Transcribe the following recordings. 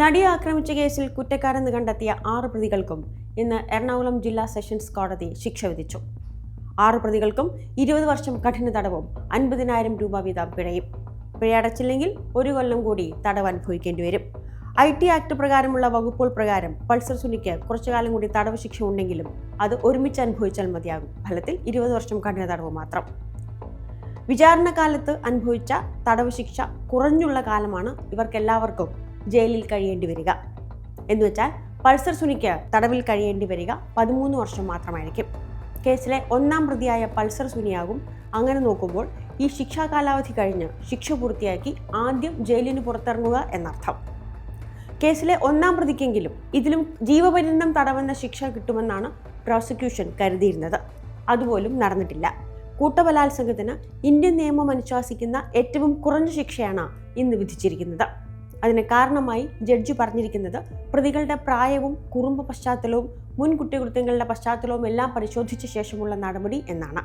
നടിയെ ആക്രമിച്ച കേസിൽ കുറ്റക്കാരെന്ന് കണ്ടെത്തിയ ആറ് പ്രതികൾക്കും ഇന്ന് എറണാകുളം ജില്ലാ സെഷൻസ് കോടതി ശിക്ഷ വിധിച്ചു. ആറ് പ്രതികൾക്കും ഇരുപത് വർഷം കഠിന തടവും അൻപതിനായിരം രൂപ വീതം പിഴയും. പിഴയടച്ചില്ലെങ്കിൽ ഒരു കൊല്ലം കൂടി തടവ് അനുഭവിക്കേണ്ടി വരും. ഐ ടി ആക്ട് പ്രകാരമുള്ള വകുപ്പുകൾ പ്രകാരം പൾസർ സുനിക്ക് കുറച്ചു കാലം കൂടി തടവ് ശിക്ഷ ഉണ്ടെങ്കിലും അത് ഒരുമിച്ച് അനുഭവിച്ചാൽ മതിയാകും. ഫലത്തിൽ ഇരുപത് വർഷം കഠിന തടവ് മാത്രം. വിചാരണ കാലത്ത് അനുഭവിച്ച തടവ് ശിക്ഷ കുറഞ്ഞുള്ള കാലമാണ് ഇവർക്കെല്ലാവർക്കും ജയിലിൽ കഴിയേണ്ടി വരിക. എന്നുവെച്ചാൽ പൾസർ സുനിക്ക് തടവിൽ കഴിയേണ്ടി വരിക പതിമൂന്ന് വർഷം മാത്രമായിരിക്കും. കേസിലെ ഒന്നാം പ്രതിയായ പൾസർ സുനിയാകും. അങ്ങനെ നോക്കുമ്പോൾ ഈ ശിക്ഷാ കാലാവധി കഴിഞ്ഞ് ശിക്ഷ പൂർത്തിയാക്കി ആദ്യം ജയിലിന് പുറത്തിറങ്ങുക എന്നർത്ഥം. കേസിലെ ഒന്നാം പ്രതിക്കെങ്കിലും ഇതിലും ജീവപര്യന്തം തടവെന്ന ശിക്ഷ കിട്ടുമെന്നാണ് പ്രോസിക്യൂഷൻ കരുതിയിരുന്നത്. അതുപോലും നടന്നിട്ടില്ല. കൂട്ടബലാത്സംഗത്തിന് ഇന്ത്യൻ നിയമം അനുശാസിക്കുന്ന ഏറ്റവും കുറഞ്ഞ ശിക്ഷയാണ് ഇന്ന് വിധിച്ചിരിക്കുന്നത്. അതിന് കാരണമായി ജഡ്ജി പറഞ്ഞിരിക്കുന്നത് പ്രതികളുടെ പ്രായവും കുറുമ്പ് പശ്ചാത്തലവും മുൻ കുറ്റകൃത്യങ്ങളുടെ പശ്ചാത്തലവും എല്ലാം പരിശോധിച്ച ശേഷമുള്ള നടപടി എന്നാണ്.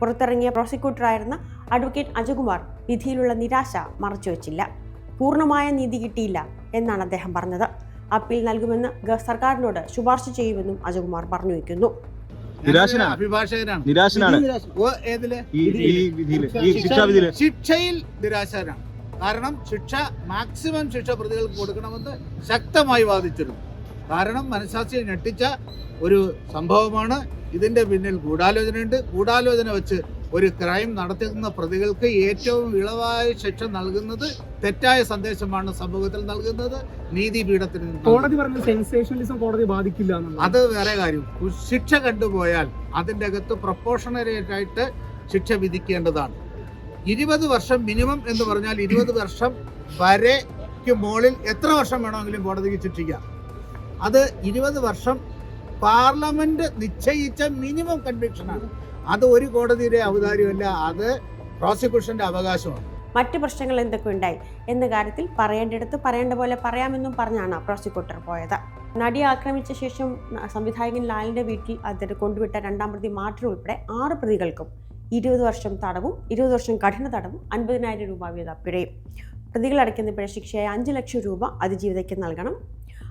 പുറത്തിറങ്ങിയ പ്രോസിക്യൂട്ടറായിരുന്ന അഡ്വക്കേറ്റ് അജകുമാർ വിധിയിലുള്ള നിരാശ മറച്ചുവെച്ചില്ല. പൂർണമായ നീതി കിട്ടിയില്ല എന്നാണ് അദ്ദേഹം പറഞ്ഞത്. അപ്പീൽ നൽകുമെന്ന് സർക്കാരിനോട് ശുപാർശ ചെയ്യുമെന്നും അജകുമാർ പറഞ്ഞു വയ്ക്കുന്നു നിരാശനാണ്. അഭിഭാഷകനാണ്. നിരാശനാണ്. ഓ, ഏതിൽ? ഈ ഈ ഈ ശിക്ഷാവിധിയിൽ. ശിക്ഷയിൽ നിരാശനാണ് കാരണം ശിക്ഷ മാക്സിമം ശിക്ഷ പ്രതികൾക്ക് കൊടുക്കണമെന്ന് ശക്തമായി വാദിച്ചിരുന്നു. കാരണം മനസാക്ഷിയെ ഞെട്ടിച്ച ഒരു സംഭവമാണ്. ഇതിന്റെ പിന്നിൽ ഗൂഢാലോചനയുണ്ട്. ഗൂഢാലോചന വെച്ച് ഒരു ക്രൈം നടത്തുന്ന പ്രതികൾക്ക് ഏറ്റവും ഇളവായ ശിക്ഷ നൽകുന്നത് തെറ്റായ സന്ദേശമാണ് സമൂഹത്തിൽ നൽകുന്നത്. നീതിപീഠത്തിന്. കോടതി പറഞ്ഞ സെൻസേഷണലിസം കോടതി ബാധിക്കില്ല അത് വേറെ കാര്യം. ശിക്ഷ കണ്ടുപോയാൽ അതിന്റെ അകത്ത് പ്രപ്പോർഷണറേറ്റ് ആയിട്ട് ശിക്ഷ വിധിക്കേണ്ടതാണ്. ഇരുപത് വർഷം മിനിമം എന്ന് പറഞ്ഞാൽ ഇരുപത് വർഷം വരെക്ക് മുകളിൽ എത്ര വർഷം വേണമെങ്കിലും കോടതിക്ക് ശിക്ഷിക്കാം അത് ഇരുപത് വർഷം പാർലമെന്റ് നിശ്ചയിച്ച മിനിമം കൺവിക്ഷനാണ്. അത് ഒരു കോടതിയുടെ ഔദാര്യമല്ല അത് പ്രോസിക്യൂഷന്റെ അവകാശമാണ്. മറ്റ് പ്രശ്നങ്ങൾ എന്തൊക്കെ ഉണ്ടായി? എന്ന കാര്യത്തിൽ പറയേണ്ടിടത്ത് പറയേണ്ട പോലെ പറയാമെന്നും പറഞ്ഞാണ് പ്രോസിക്യൂട്ടർ പോയത്. നടിയെ ആക്രമിച്ച ശേഷം സംവിധായകൻ ലാലിന്റെ വീട്ടിൽ അദ്ദേഹം കൊണ്ടുവിട്ട രണ്ടാം പ്രതി മാർട്ടിൻ ഉൾപ്പെടെ ആറ് പ്രതികൾക്കും ഇരുപത് വർഷം തടവും ഇരുപത് വർഷം കഠിന തടവും അൻപതിനായിരം രൂപ വീത പിഴയും. പ്രതികൾ അടയ്ക്കുന്ന പിഴ ശിക്ഷയായ അഞ്ച് ലക്ഷം രൂപ അതിജീവിതയ്ക്ക് നൽകണം.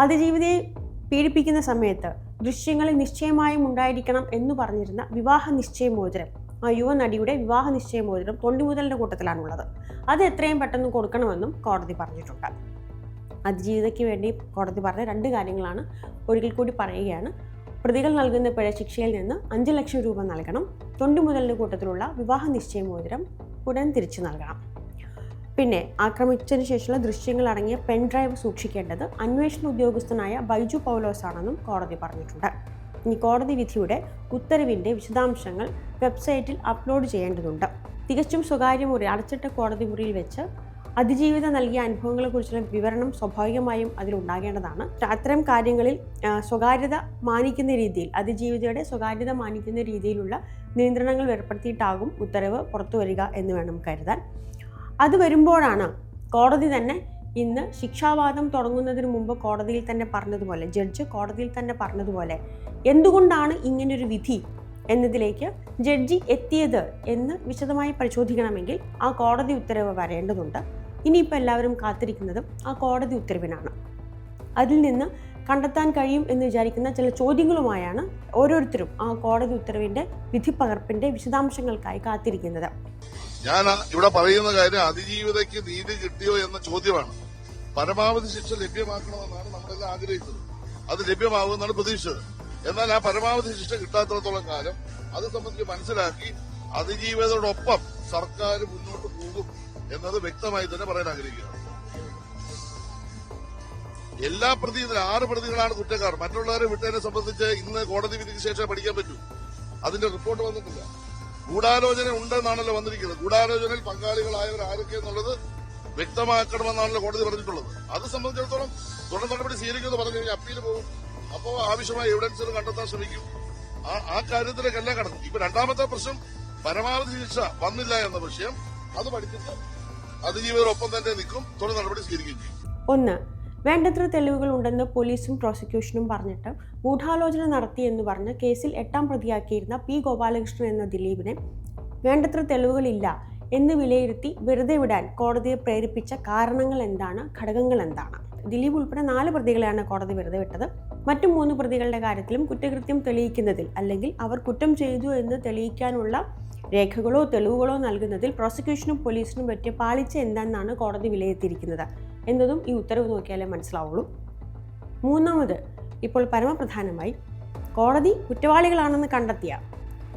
അതിജീവിതയെ പീഡിപ്പിക്കുന്ന സമയത്ത് ദൃശ്യങ്ങളിൽ നിശ്ചയമായും ഉണ്ടായിരിക്കണം എന്ന് പറഞ്ഞിരുന്ന വിവാഹ നിശ്ചയമോചനം ആ യുവനടിയുടെ വിവാഹ നിശ്ചയമോചനം തൊണ്ടിമുതലിന്റെ കൂട്ടത്തിലാണുള്ളത്. അത് എത്രയും പെട്ടെന്ന് കൊടുക്കണമെന്നും കോടതി പറഞ്ഞിട്ടുണ്ട്. അതിജീവിതയ്ക്ക് വേണ്ടി കോടതി പറഞ്ഞ രണ്ട് കാര്യങ്ങളാണ് ഒരിക്കൽ കൂടി പറയുകയാണ്. പ്രതികൾ നൽകുന്ന പിഴ ശിക്ഷയിൽ നിന്ന് അഞ്ച് ലക്ഷം രൂപ നൽകണം. തൊണ്ടുമുതലിന്റെ കൂട്ടത്തിലുള്ള വിവാഹ നിശ്ചയ മോതിരം ഉടൻ തിരിച്ചു നൽകണം. പിന്നെ ആക്രമിച്ചതിന് ശേഷമുള്ള ദൃശ്യങ്ങൾ അടങ്ങിയ പെൻ ഡ്രൈവ് സൂക്ഷിക്കേണ്ടത് അന്വേഷണ ഉദ്യോഗസ്ഥനായ ബൈജു പൗലോസ് ആണെന്നും കോടതി പറഞ്ഞിട്ടുണ്ട്. ഇനി കോടതി വിധിയുടെ ഉത്തരവിന്റെ വിശദാംശങ്ങൾ വെബ്സൈറ്റിൽ അപ്ലോഡ് ചെയ്യേണ്ടതുണ്ട്. തികച്ചും സ്വകാര്യ മുറി അടച്ചിട്ട കോടതി മുറിയിൽ വെച്ച് അതിജീവിത നൽകിയ അനുഭവങ്ങളെക്കുറിച്ചുള്ള വിവരണം സ്വാഭാവികമായും അതിലുണ്ടാകേണ്ടതാണ്. അത്തരം കാര്യങ്ങളിൽ സ്വകാര്യത മാനിക്കുന്ന രീതിയിൽ അതിജീവിതയുടെ സ്വകാര്യത മാനിക്കുന്ന രീതിയിലുള്ള നിയന്ത്രണങ്ങൾ ഏർപ്പെടുത്തിയിട്ടാകും ഉത്തരവ് പുറത്തു വരിക എന്ന് വേണം കരുതാൻ. അത് വരുമ്പോഴാണ് കോടതി തന്നെ ഇന്ന് ശിക്ഷാവാദം തുടങ്ങുന്നതിന് മുമ്പ് കോടതിയിൽ തന്നെ പറഞ്ഞതുപോലെ ജഡ്ജ് കോടതിയിൽ തന്നെ പറഞ്ഞതുപോലെ എന്തുകൊണ്ടാണ് ഇങ്ങനൊരു വിധി എന്നതിലേക്ക് ജഡ്ജി എത്തിയത് എന്ന് വിശദമായി പരിശോധിക്കണമെങ്കിൽ ആ കോടതി ഉത്തരവ് വരേണ്ടതുണ്ട്. ഇനിയിപ്പോൾ എല്ലാവരും കാത്തിരിക്കുന്നതും ആ കോടതി ഉത്തരവിനാണ്. അതിൽ നിന്ന് കണ്ടെത്താൻ കഴിയും എന്ന് വിചാരിക്കുന്ന ചില ചോദ്യങ്ങളുമായാണ് ഓരോരുത്തരും ആ കോടതി ഉത്തരവിന്റെ വിധിപ്പകർപ്പിന്റെ വിശദാംശങ്ങൾക്കായി കാത്തിരിക്കുന്നത്. ഞാൻ ഇവിടെ പറയുന്ന കാര്യം അതിജീവിതയ്ക്ക് നീതി കിട്ടിയോ എന്ന ചോദ്യമാണ്. പരമാവധി ശിക്ഷ ലഭ്യമാക്കണമെന്നാണ് നമ്മളെല്ലാം ആഗ്രഹിച്ചത്. അത് ലഭ്യമാകുമെന്നാണ് പ്രതീക്ഷിച്ചത്. എന്നാൽ ആ പരമാവധി ശിക്ഷ കിട്ടാത്തടത്തോളം കാലം അത് സംബന്ധിച്ച് മനസ്സിലാക്കി അതിജീവിതയോടൊപ്പം സർക്കാർ മുന്നോട്ട് പോകും. എന്നത് വ്യക്തമായി തന്നെ പറയാൻ ആഗ്രഹിക്കുന്നു. എല്ലാ പ്രതികളും ആറ് പ്രതികളാണ് കുറ്റക്കാർ. മറ്റുള്ളവരെ വിട്ടതിനെ സംബന്ധിച്ച് ഇന്ന് കോടതി വിധിക്ക് ശേഷം പഠിക്കാൻ പറ്റൂ. അതിന്റെ റിപ്പോർട്ട് വന്നിട്ടില്ല. ഗൂഢാലോചന ഉണ്ടെന്നാണല്ലോ വന്നിരിക്കുന്നത്. ഗൂഢാലോചനയിൽ പങ്കാളികളായവർ ആരൊക്കെ എന്നുള്ളത് വ്യക്തമാക്കണമെന്നാണല്ലോ കോടതി പറഞ്ഞിട്ടുള്ളത്. അത് സംബന്ധിച്ചിടത്തോളം തുടർ നടപടി സ്വീകരിക്കുമെന്ന് പറഞ്ഞു കഴിഞ്ഞാൽ അപ്പീൽ പോകും. അപ്പോൾ ആവശ്യമായ എവിഡൻസുകൾ കണ്ടെത്താൻ ശ്രമിക്കും. ആ കാര്യത്തിലേക്കെല്ലാം കടന്നു ഇപ്പൊ രണ്ടാമത്തെ പ്രശ്നം പരമാവധി ശിക്ഷ വന്നില്ല എന്ന വിഷയം അത് പഠിച്ചിട്ട് അതിജീവിതരൊപ്പം തന്നെ നിൽക്കും. തുടർ നടപടി സ്വീകരിക്കുകയും ചെയ്യും. ഒന്ന് വേണ്ടത്ര തെളിവുകൾ ഉണ്ടെന്ന് പോലീസും പ്രോസിക്യൂഷനും പറഞ്ഞിട്ട് ഗൂഢാലോചന നടത്തിയെന്ന് പറഞ്ഞ് കേസിൽ എട്ടാം പ്രതിയാക്കിയിരുന്ന പി ഗോപാലകൃഷ്ണൻ എന്ന ദിലീപിനെ വേണ്ടത്ര തെളിവുകളില്ല എന്ന് വിലയിരുത്തി വെറുതെ വിടാൻ കോടതിയെ പ്രേരിപ്പിച്ച കാരണങ്ങൾ എന്താണ് ഘടകങ്ങൾ എന്താണ്? ദിലീപ് ഉൾപ്പെടെ നാല് പ്രതികളെയാണ് കോടതി വെറുതെ വിട്ടത്. മറ്റു മൂന്ന് പ്രതികളുടെ കാര്യത്തിലും കുറ്റകൃത്യം തെളിയിക്കുന്നതിൽ അല്ലെങ്കിൽ അവർ കുറ്റം ചെയ്തു എന്ന് തെളിയിക്കാനുള്ള രേഖകളോ തെളിവുകളോ നൽകുന്നതിൽ പ്രോസിക്യൂഷനും പോലീസിനും പറ്റിയ പാളിച്ച എന്താണെന്നാണ് കോടതി വിലയിരുത്തിയിരിക്കുന്നത് എന്നതും ഈ ഉത്തരവ് നോക്കിയാലേ മനസ്സിലാവുള്ളൂ. മൂന്നാമത് ഇപ്പോൾ പരമപ്രധാനമായി കോടതി കുറ്റവാളികളാണെന്ന് കണ്ടെത്തിയ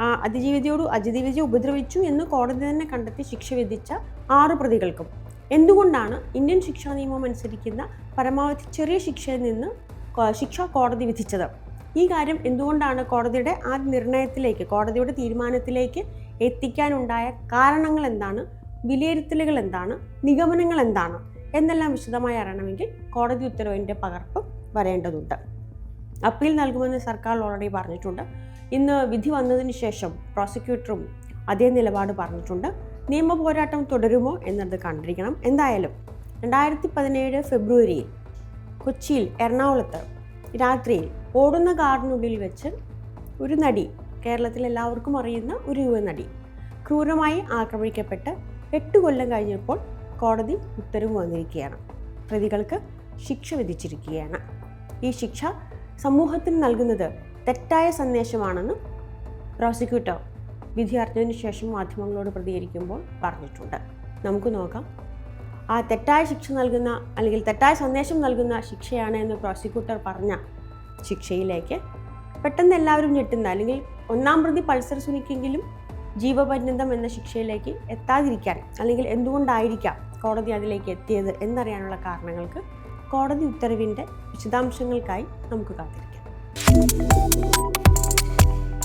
ആ അതിജീവിതയോട് അതിജീവിതയെ ഉപദ്രവിച്ചു എന്ന് കോടതി തന്നെ കണ്ടെത്തി ശിക്ഷ വിധിച്ച ആറ് പ്രതികൾക്കും എന്തുകൊണ്ടാണ് ഇന്ത്യൻ ശിക്ഷാ നിയമം അനുസരിക്കുന്ന പരമാവധി ചെറിയ ശിക്ഷയിൽ നിന്ന് ശിക്ഷാ കോടതി വിധിച്ചത്? ഈ കാര്യം എന്തുകൊണ്ടാണ് കോടതിയുടെ ആ നിർണയത്തിലേക്ക് കോടതിയുടെ തീരുമാനത്തിലേക്ക് എത്തിക്കാനുണ്ടായ കാരണങ്ങൾ എന്താണ്? വിലയിരുത്തലുകൾ എന്താണ്? നിഗമനങ്ങൾ എന്താണ്? എന്നെല്ലാം വിശദമായി അറിയണമെങ്കിൽ കോടതി ഉത്തരവിന്റെ പകർപ്പ് വരേണ്ടതുണ്ട്. അപ്പീൽ നൽകുമെന്ന് സർക്കാർ ഓൾറെഡി പറഞ്ഞിട്ടുണ്ട്. ഇന്ന് വിധി വന്നതിന് ശേഷം പ്രോസിക്യൂട്ടറും അതേ നിലപാട് പറഞ്ഞിട്ടുണ്ട്. നിയമ പോരാട്ടം തുടരുമോ എന്നത് കണ്ടിരിക്കണം. എന്തായാലും രണ്ടായിരത്തി പതിനേഴ് ഫെബ്രുവരിയിൽ കൊച്ചിയിൽ എറണാകുളത്ത് രാത്രിയിൽ ഓടുന്ന കാറിനുള്ളിൽ വെച്ച് ഒരു നടി കേരളത്തിൽ എല്ലാവർക്കും അറിയുന്ന ഒരു യുവ നടി ക്രൂരമായി ആക്രമിക്കപ്പെട്ട് എട്ട് കൊല്ലം കഴിഞ്ഞപ്പോൾ കോടതി ഉത്തരവ് വന്നിരിക്കുകയാണ്. പ്രതികൾക്ക് ശിക്ഷ വിധിച്ചിരിക്കുകയാണ്. ഈ ശിക്ഷ സമൂഹത്തിന് നൽകുന്നത് തെറ്റായ സന്ദേശമാണെന്ന് പ്രോസിക്യൂട്ടർ വിധി അറിഞ്ഞതിന് ശേഷം മാധ്യമങ്ങളോട് പ്രതികരിക്കുമ്പോൾ പറഞ്ഞിട്ടുണ്ട്. നമുക്ക് നോക്കാം. ആ തെറ്റായ ശിക്ഷ നൽകുന്ന അല്ലെങ്കിൽ തെറ്റായ സന്ദേശം നൽകുന്ന ശിക്ഷയാണ് എന്ന് പ്രോസിക്യൂട്ടർ പറഞ്ഞ ശിക്ഷയിലേക്ക് പെട്ടെന്ന് എല്ലാവരും ഞെട്ടുന്ന അല്ലെങ്കിൽ ഒന്നാം പ്രതി പൾസർ സുനിക്കെങ്കിലും ജീവപര്യന്തം എന്ന ശിക്ഷയിലേക്ക് എത്താതിരിക്കാൻ അല്ലെങ്കിൽ എന്തുകൊണ്ടായിരിക്കാം കോടതി അതിലേക്ക് എത്തിയത് എന്നറിയാനുള്ള കാരണങ്ങൾക്ക് കോടതി ഉത്തരവിന്റെ വിശദാംശങ്ങൾക്കായി നമുക്ക് കാത്തിരിക്കാം.